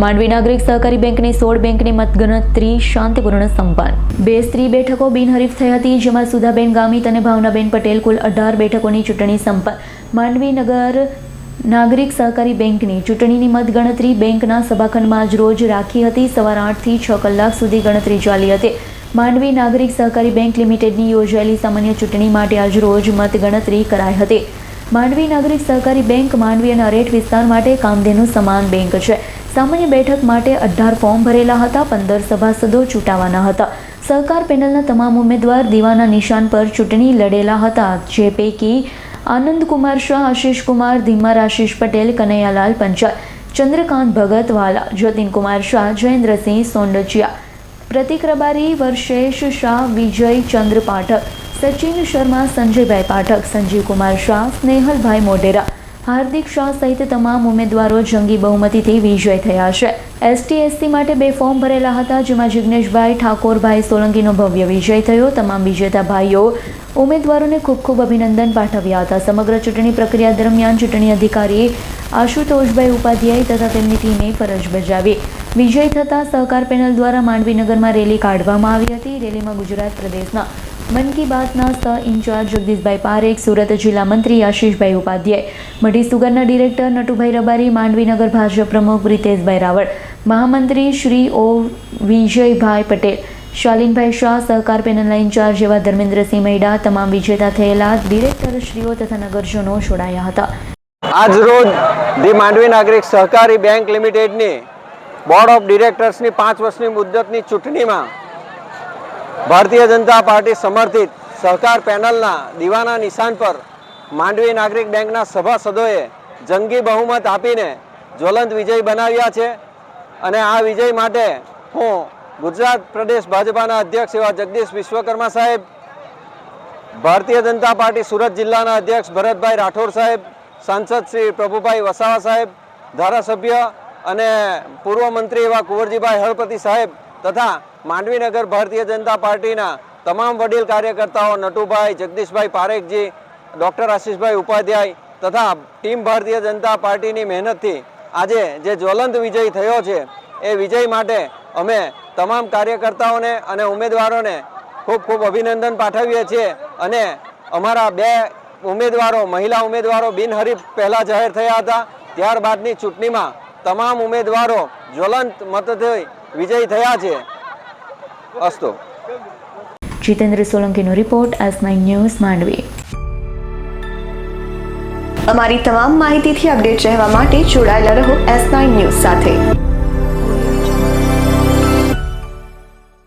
માંડવી નાગરિક સહકારી બેંકની સોળ બેંકની મતગણતરી શાંતિપૂર્ણ સંપન્ન. બે સ્ત્રી બેઠકો બિનહરીફ થઈ હતી, જેમાં સુધાબેન ગામિત અને ભાવનાબેન પટેલ કુલ અઢાર બેઠકોની ચૂંટણી સંપન્ન. માંડવી નગર નાગરિક સહકારી બેંકની ચૂંટણીની મતગણતરી બેંકના સભાખંડમાં આજ રોજ રાખી હતી. સવાર આઠથી છ કલાક સુધી ગણતરી ચાલી હતી. માંડવી નાગરિક સહકારી બેંક લિમિટેડની યોજાયેલી સામાન્ય ચૂંટણી માટે આજ રોજ મતગણતરી કરાઈ હતી. માંડવી નાગરિક સહકારી બેંક માંડવી અને અરેઠ વિસ્તાર માટે કામધેનુ સમાન બેંક છે. સામાન્ય બેઠક માટે અઢાર ફોર્મ ભરેલા હતા, પંદર સભાસદો ચૂંટાવાના હતા. સહકાર પેનલના તમામ ઉમેદવાર દીવાના નિશાન પર ચૂંટણી લડેલા હતા, જે પૈકી આનંદ કુમાર શાહ આશીષ કુમાર ધીમર આશીષ પટેલ, કનૈયાલાલ પંચાલ, ચંદ્રકાંત ભગત વાલા જતીન શાહ, જયેન્દ્રસિંહ સોંડચિયા પ્રતિક રબારી, વર્ષેશ શાહ, વિજય ચંદ્ર પાઠક, સચિન શર્મા, સંજયભાઈ પાઠક સંજીવ કુમાર શાહ, સ્નેહલભાઈ મોઢેરા હાર્દિક શાહ સહિત તમામ ઉમેદવારો જંગી બહુમતીથી વિજય થયા છે. એસટી, એસસી માટે બે ફોર્મ ભરેલા હતા, જેમાં જિગ્નેશભાઈ ઠાકોરભાઈ સોલંકીનો ભવ્ય વિજય થયો. તમામ વિજેતા ભાઈઓ ઉમેદવારોને ખૂબ ખૂબ અભિનંદન પાઠવ્યા હતા. સમગ્ર ચૂંટણી પ્રક્રિયા દરમિયાન ચૂંટણી અધિકારી આશુતોષભાઈ ઉપાધ્યાય તથા તેમની ટીમે ફરજ બજાવી. વિજય થતાં સહકાર પેનલ દ્વારા માંડવીનગરમાં રેલી કાઢવામાં આવી હતી. રેલીમાં ગુજરાત પ્રદેશના મન કી બાતના સહ ઇન્ચાર્જ જગદીશભાઈ પારેખ, સુરત જિલ્લા મંત્રી આશીષભાઈ ઉપાધ્યાય મઢી સુગરના ડિરેક્ટર નટુભાઈ રબારી માંડવીનગર ભાજપ પ્રમુખ રિતેશભાઈ રાવળ, મહામંત્રી શ્રી ઓ વિજયભાઈ પટેલ, શાલિનભાઈ શાહ, સહકાર પેનલના ઇન્ચાર્જ એવા ધર્મેન્દ્રસિંહ મૈડા, તમામ વિજેતા થયેલા ડિરેક્ટરશ્રીઓ તથા નગરજનો જોડાયા હતા. આજ રોજ ધી માંડવી નાગરિક સહકારી બેંક લિમિટેડની બોર્ડ ઓફ ડિરેક્ટર્સની પાંચ વર્ષની મુદ્દતની ચૂંટણીમાં ભારતીય જનતા પાર્ટી સમર્થિત સહકાર પેનલના દીવાના નિશાન પર માંડવી નાગરિક બેંકના સભાસદોએ જંગી બહુમત આપીને જ્વલંત વિજય બનાવ્યા છે. અને આ વિજય માટે હું ગુજરાત પ્રદેશ ભાજપાના અધ્યક્ષ એવા જગદીશ વિશ્વકર્મા સાહેબ, ભારતીય જનતા પાર્ટી સુરત જિલ્લાના અધ્યક્ષ ભરતભાઈ રાઠોડ સાહેબ, સાંસદ શ્રી પ્રભુભાઈ વસાવા સાહેબ, ધારાસભ્ય અને પૂર્વ મંત્રી એવા કુંવરજીભાઈ હળપતિ સાહેબ તથા માંડવીનગર ભારતીય જનતા પાર્ટીના તમામ વડીલ કાર્યકર્તાઓ નટુભાઈ, જગદીશભાઈ પારેખજી, ડૉક્ટર આશીષભાઈ ઉપાધ્યાય તથા ટીમ ભારતીય જનતા પાર્ટીની મહેનતથી આજે જે જ્વલંત વિજય થયો છે, એ વિજય માટે અમે તમામ કાર્યકર્તાઓને અને ઉમેદવારોને ખૂબ ખૂબ અભિનંદન પાઠવીએ છીએ અને અમારા બે ઉમેદવારો, મહિલા ઉમેદવારો બિનહરીફ પહેલાં જાહેર થયા હતા. ત્યારબાદની ચૂંટણીમાં તમામ ઉમેદવારો જ્વલંત મતથી વિજય થયા છે. અસ્તુ. Jitendra સોલંકીનો report S nine news Mandvi. અમારી તમામ માહિતીથી અપડેટ રહેવા માટે જોડાયેલા રહો એસ નાઇન ન્યૂઝ સાથે.